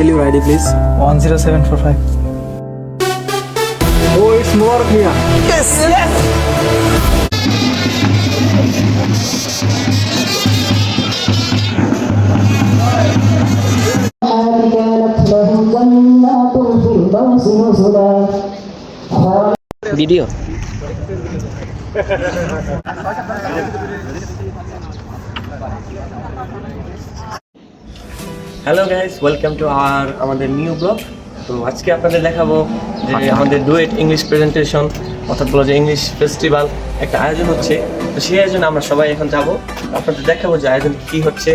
tell your ID, please? 10745. Oh, it's Mubarak Mia. Yes! Yes! Video. Hello guys welcome to আর আমাদের new blog তো আজকে আপনাদের দেখাবো যে আমাদের ডুয়েট ইংলিশ প্রেজেন্টেশন অর্থাৎ বলো যে ইংলিশ ফেস্টিভ্যাল একটা আয়োজন হচ্ছে। তো সেই আয়োজনে আমরা সবাই এখন যাব। আপনাদের দেখাবো যে আয়োজন কী হচ্ছে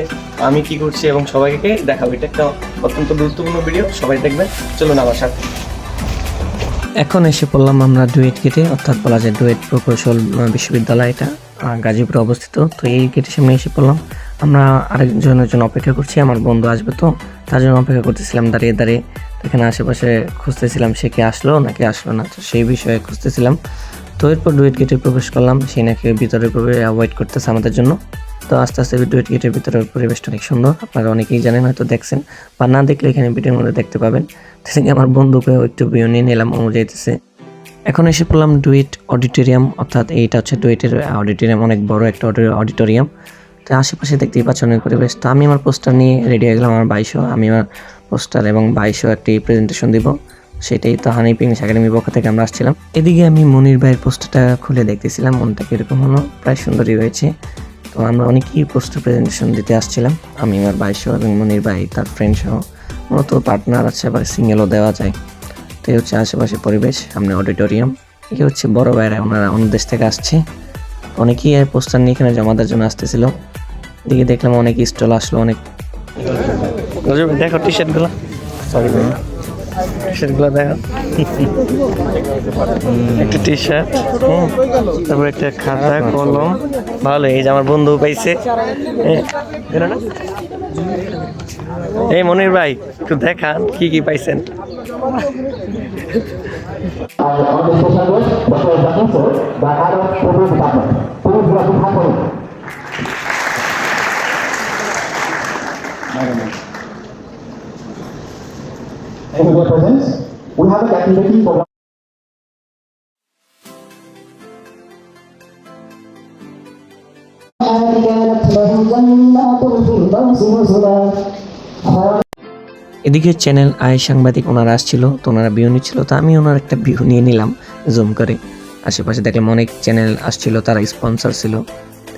আমি কি করছি এবং সবাইকে দেখাবো। এটা একটা অত্যন্ত গুরুত্বপূর্ণ ভিডিও সবাই দেখবেন। চলুন আমার সাথে। এখন এসে পড়লাম আমরা ডুয়েট গেটে অর্থাৎ বলা যায় ডুয়েট প্রকৌশল বিশ্ববিদ্যালয় এটা গাজীপুরে অবস্থিত। তো এই গেটের সামনে এসে পড়লাম। আমরা আরেকজনের জন্য অপেক্ষা করছি, আমার বন্ধু আসবে তো, তার জন্য অপেক্ষা করতেছিলাম, দাঁড়িয়ে দাঁড়িয়ে। এখানে আশেপাশে খুঁজতেছিলাম সে কি আসলো, নাকি আসলো না, তো সেই বিষয়ে খুঁজতেছিলাম। তো এরপর ডুয়েট গেটে প্রবেশ করলাম, সে নাকি ভিতরে ওয়েট করতেছে আমাদের জন্য। তো আস্তে আস্তে ডুয়েট গেটের ভিতরের পরিবেশটা অনেক সুন্দর, আপনারা অনেকেই জানেন, হয়তো দেখছেন, বা না দেখলে এখানে ভিডিওর মধ্যে দেখতে পাবেন। সেদিকে আমার বন্ধুকে একটু বিয়ে নিয়ে নিলাম, ও যাইতেছে। এখন এসে পড়লাম ডুয়েট অডিটোরিয়াম, অর্থাৎ এইটা হচ্ছে ডুয়েটের অডিটোরিয়াম, অনেক বড় একটা অডিটোরিয়াম। তো আশেপাশে দেখতেই পাচ্ছ অনেক পরিবেশ। তো আমি আমার পোস্টার নিয়ে রেডি হয়ে গেলাম আমার বাইশো। আমি আমার পোস্টার এবং বাইশো একটি প্রেজেন্টেশন দিব। সেটাই তো হানি পিংলিশ একাডেমির পক্ষ থেকে আমরা আসছিলাম। এদিকে আমি মনির ভাইয়ের পোস্টারটা খুলে দেখতেছিলাম। মনটা কীরকম হলো? প্রায় সুন্দরই হয়েছে। তো আমরা অনেকেই পোস্টার প্রেজেন্টেশন দিতে আসছিলাম। আমি আমার বাইশো এবং মনির ভাই, তার ফ্রেন্ড সহ। মূলত পার্টনার আছে, আবার সিঙ্গেলও দেওয়া যায়। তো এই হচ্ছে আশেপাশে পরিবেশ। সামনে অডিটোরিয়াম এই হচ্ছে বড় ভাইরা, ওনারা অন্য দেশ থেকে আসছে। অনেকেই এই পোস্টার নিয়ে এখানে জমা দেওয়ার জন্য আসতেছিল। দিকে দেখলাম অনেক স্টল আসলো অনেক দেখো টি শার্টগুলো সরি টি শার্টগুলো দেখো। একটা টি শার্ট তারপর একটা খাতা কলম। ভালো এই যে আমার বন্ধু পাইছে। এ, এরা না? এই মনির ভাই একটু দেখান কি কি পাইছেন আর আমাদের special guest doctor Zakir sir বা head of programme department please welcome hi করুন and who. We have a captivating for এদিকে চ্যানেল আয় সাংবাদিক ওনারা আসছিল, তো ওনারা বিহু নিচ্ছিল, তো আমি ওনার একটা বিহু নিয়ে নিলাম, জুম করে। আশেপাশে দেখলাম অনেক চ্যানেল আসছিল, তারা স্পন্সর ছিল।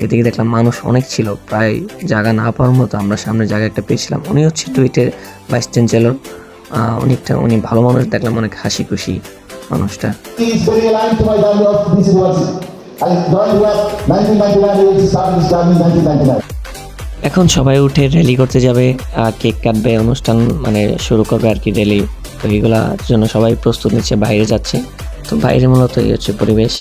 এদিকে দেখলাম মানুষ অনেক ছিল, প্রায় জায়গা না পাওয়ার মতো আমরা সামনে জায়গা একটা পেয়েছিলাম। উনি হচ্ছে টুইটের ভাইস চ্যান্সেলর অনেকটা উনি ভালো মানুষ দেখলাম অনেক হাসি খুশি মানুষটা is very aligned to my value of this university. I joined US 1999, we started this journey in 1999. এখন সবাই উঠে র্যালি করতে যাবে কেক কাটবে অনুষ্ঠান মানে শুরু করবে আর কি র্যালি তো এইগুলার জন্য সবাই প্রস্তুত নিচ্ছে বাইরে যাচ্ছে তো বাইরে মূলত এই হচ্ছে পরিবেশ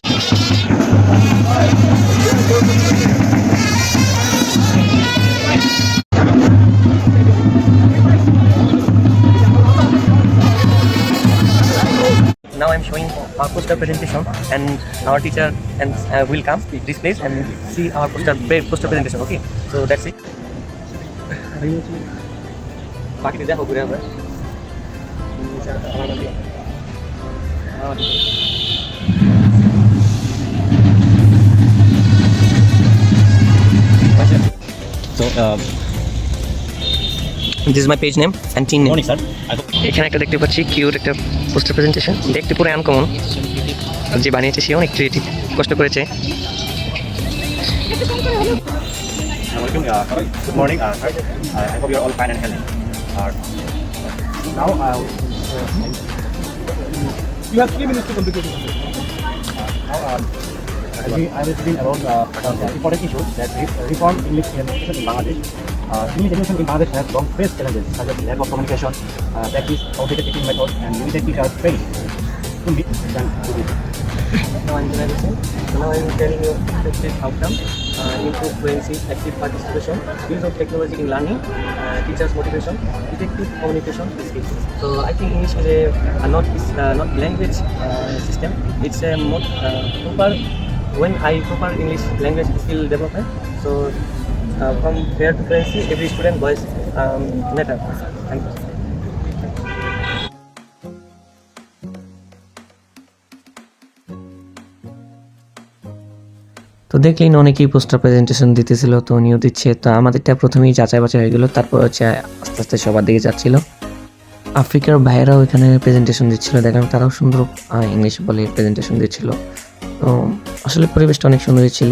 showing our poster presentation and our teacher and uh, will come this place and see our poster poster presentation. Okay, so that's it. বাকিটা দেখো ঘুরে আমরা So, uh, this is my page name and team name morning, sir. I hope এখানে একটা দেখতে পাচ্ছি cute একটা poster presentation দেখতে পুরো আনকমন যে বানিয়েছে সে অনেক ক্রিয়েটিভ কষ্ট করেছে. Uh, good morning, uh. Uh, I hope you're all fine and healthy. Uh, now, uh, You have three minutes to complete your now uh, I will about uh, important issues that re- reform English education in Bangladesh. Uh, education in Bangladesh has long faced challenges such as lack of communication, uh, practice, outdated teaching methods, and limited teacher training. To meet and to. Now I'm. So now I will tell you effective outcome, uh, improve fluency, active participation, use of technology in learning, uh, teachers motivation, effective communication skills. So I think English is a, a not uh, not language uh, system. It's a more uh, proper when I proper English language skill development. So Uh, from fair to privacy, every student voice um, matters. Thank you. তো দেখলেন অনেকেই poster presentation দিতেছিল তো উনিও দিচ্ছে তো আমাদেরটা প্রথমেই যাচাই বাছাই হয়ে গেল তারপর হচ্ছে আস্তে আস্তে সবার দিকে যাচ্ছিল আফ্রিকার ভাইয়েরাও এখানে প্রেজেন্টেশন দিচ্ছিল দেখলাম তারাও সুন্দর ইংলিশ বলে প্রেজেন্টেশন দিচ্ছিল তো আসলে পরিবেশটা অনেক সুন্দরই ছিল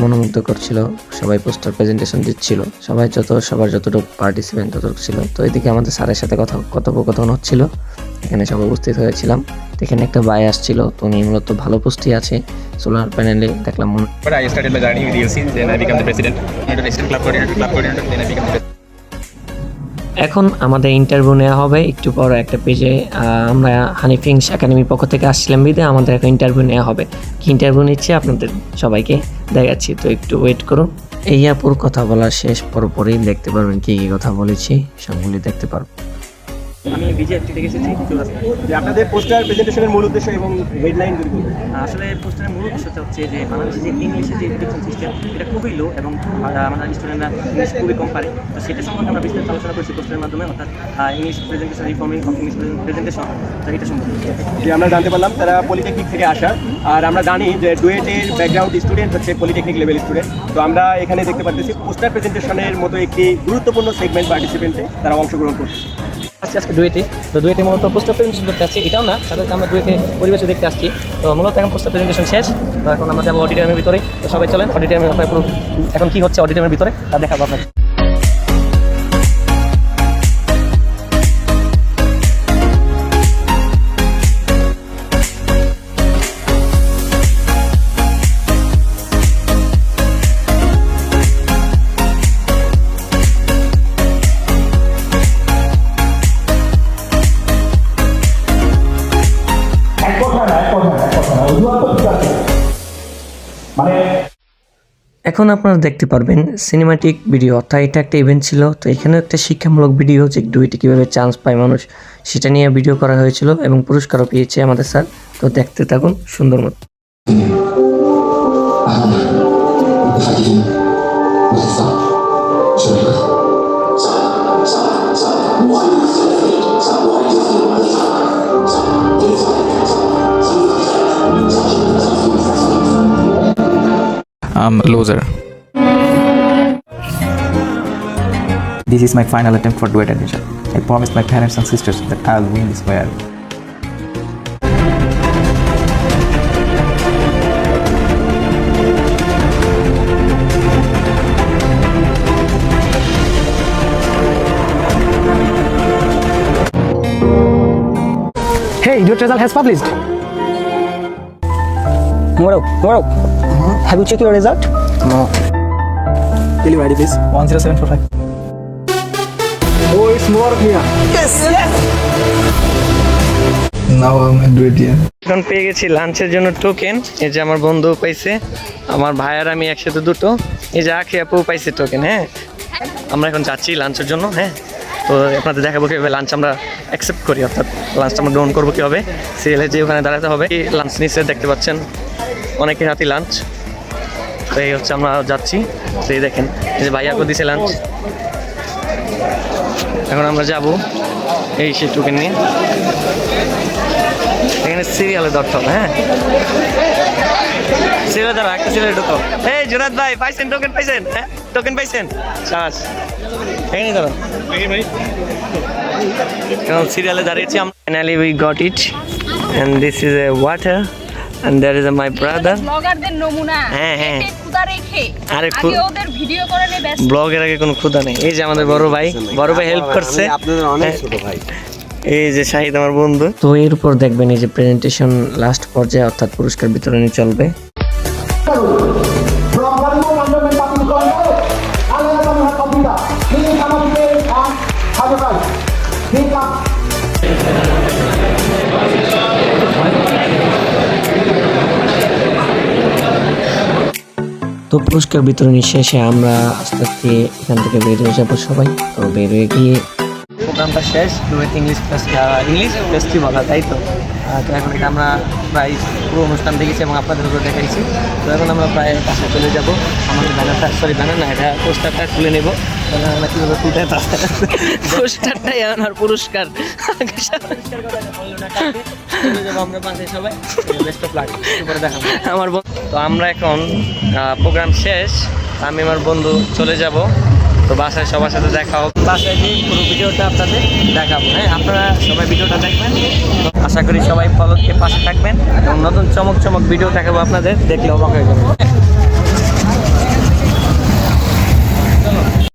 মনোমুগ্ধ করছিল সবাই পোস্টার প্রেজেন্টেশন দিচ্ছিল, সবাই যত, সবার যতটুকু পার্টিসিপেন্ট ততটুকু ছিল। তো এদিকে আমাদের স্যারের সাথে কথা, কথোপকথন হচ্ছিল, এখানে সবাই উপস্থিত হয়েছিলাম। এখানে একটা বাই আসছিল তো উনি মূলত ভালো পোস্টই আছে সোলার প্যানেলে দেখলাম মনে এখন আমাদের ইন্টারভিউ নেওয়া হবে, একটু পর একটা পেজে আমরা হানিফিংস একাডেমির পক্ষ থেকে আসছিলাম বিদে আমাদের এখন ইন্টারভিউ নেওয়া হবে। কি ইন্টারভিউ নিচ্ছে আপনাদের সবাইকে দেখাচ্ছি, তো একটু ওয়েট করুন। এই আপুর কথা বলা শেষ পরপরই দেখতে পারবেন কি কি কথা বলেছি, সবগুলি দেখতে পারবেন আমি বিজেপি থেকে এসেছি যে আপনাদের পোস্টার প্রেজেন্টেশনের মূল উদ্দেশ্য এবং হেডলাইন যদি আসলে পোস্টারের মূল উদ্দেশ্যটা হচ্ছে যে বাংলাদেশে যে ইংলিশে যে এডুকেশন সিস্টেম এটা খুবই লো এবং আমাদের স্টুডেন্টরা ইংলিশ খুবই কম পারে। তো সেটা আমরা বিস্তারিত আলোচনা করছি পোস্টারের মাধ্যমে অর্থাৎ English presentation reforming of English presentation তো এটা সম্বন্ধে। যে আমরা জানতে পারলাম তারা পলিটেকনিক থেকে আসা। আর আমরা জানি যে ডুয়েটের ব্যাকগ্রাউন্ড স্টুডেন্ট হচ্ছে পলিটেকনিক লেভেল স্টুডেন্ট তো আমরা এখানে দেখতে পাচ্ছি পোস্টার প্রেজেন্টেশনের মতো একটি গুরুত্বপূর্ণ সেগমেন্ট পার্টিসিপেন্টে তারা অংশগ্রহণ করছে। আসছি আজকে ডুয়েটে তো ডুয়েটে মূলত পোস্টার প্রেজেন্টেশন করতে আসছি। এটাও না সাধারণত আমরা ডুয়েটে পরিবেশে দেখতে আসছি। তো মূলত এখন পোস্টার প্রেজেন্টেশন শেষ। তো এখন আমরা যাব অডিটোরিয়ামের ভিতরে। তো সবাই চলেন অডিটোরিয়ামের পুরো এখন কি হচ্ছে অডিটোরিয়ামের ভিতরে তা দেখাবো আপনাকে এখন আপনারা দেখতে পারবেন সিনেমাটিক ভিডিও অর্থাৎ এটা একটা ইভেন্ট ছিল, তো এখানে একটা শিক্ষামূলক ভিডিও যে ডুইটি কীভাবে চান্স পায় মানুষ, সেটা নিয়ে ভিডিও করা হয়েছিল এবং পুরস্কারও পেয়েছে আমাদের স্যার, তো দেখতে থাকুন, সুন্দর মতো I'm a loser. This is my final attempt for duet admission. I promised my parents and sisters that I'll win this way. Hey, your result has published. Tomorrow, tomorrow. Uh-huh. Have you checked your result? No. Will you write this? 10745. More here. Now I'm a duet here. এখন পেয়ে গেছি লাঞ্চের জন্য token এই যে আমার বন্ধু পাইছে, আমার ভাই আর আমি একসাথে দুটো। এই যে আখি আপু পাইছে টোকেন হ্যাঁ? আমরা এখন যাচ্ছি লাঞ্চের জন্য হ্যাঁ? তো আপনাদের দেখাবো কীভাবে লাঞ্চ আমরা অ্যাকসেপ্ট করি, অর্থাৎ লাঞ্চটা আমরা গ্রহণ করব কীভাবে। সিএলএ যে ওখানে দাঁড়াতে হবে লাঞ্চ নিচে দেখতে পাচ্ছেন, অনেকের হাতে লাঞ্চ। তো এই হচ্ছে আমরা যাচ্ছি এই দেখেন, এই যে ভাইয়াকে দিছে লাঞ্চ। এখন আমরা যাব এই সে টোকেন নিয়ে। এখানে সিরিয়ালে হবে হ্যাঁ? সিরিয়ালে ধরো একটা সিরিয়ালে ঢুকো। এই জুনাদ ভাই, পাইছেন টোকেন পাইছেন? হ্যাঁ? টোকেন পাইছেন? চাষ এখানে ধরো এখন সিরিয়ালে দাঁড়িয়েছি, আমরা finally we got it and this is a water there is a my brother ব্লগারদের নমুনা। হ্যাঁ, হ্যাঁ। ক্ষুধা রেখে। আরে আগে ওদের ভিডিও করে নিয়ে ব্যস্ত। ব্লগের আগে কোনো ক্ষুধা নেই। এই যে আমাদের বড় ভাই বড় ভাই হেল্প করছে। আপনাদের অনেক হ্যাঁ। ছোট ভাই। এই যে শাহিদ আমার বন্ধু। তো এর উপর দেখবেন এই যে প্রেজেন্টেশন লাস্ট পর্যায়ে অর্থাৎ পুরস্কার বিতরণী চলবে। From Kalimantan তো পুরস্কার বিতরণী শেষে আমরা আস্তে আস্তে এখান থেকে বের হয়ে যাব সবাই। তো বের হয়ে গিয়ে প্রোগ্রামটা শেষ ডুয়েট ইংলিশ ইংলিশ ফেস্টিভ্যাল তাই তো? তো এখন এটা আমরা প্রায় পুরো অনুষ্ঠান দেখেছি এবং আপনাদের উপরে দেখাইছি। তো এখন আমরা প্রায় কাছে চলে যাব। আমাদের ব্যানারটা সরি ব্যানার না এটা পোস্টারটা তুলে নেব। আমরা কীভাবে পোস্টারটাই আমার পুরস্কার। আমরা পাশে সবাই। বেস্ট অফ লাক পরে দেখাবো আমার তো আমরা এখন প্রোগ্রাম শেষ। আমি আমার বন্ধু চলে যাব। তো বাসায় সবার সাথে দেখা হবে। বাসায় গিয়ে পুরো ভিডিওটা আপনাদের দেখাবো। হ্যাঁ আপনারা সবাই ভিডিওটা দেখবেন। তো আশা করি সবাই ফলোকে পাশে থাকবেন। এবং নতুন চমক চমক ভিডিও দেখাবো আপনাদের। দেখলে অবাক হয়ে যাবে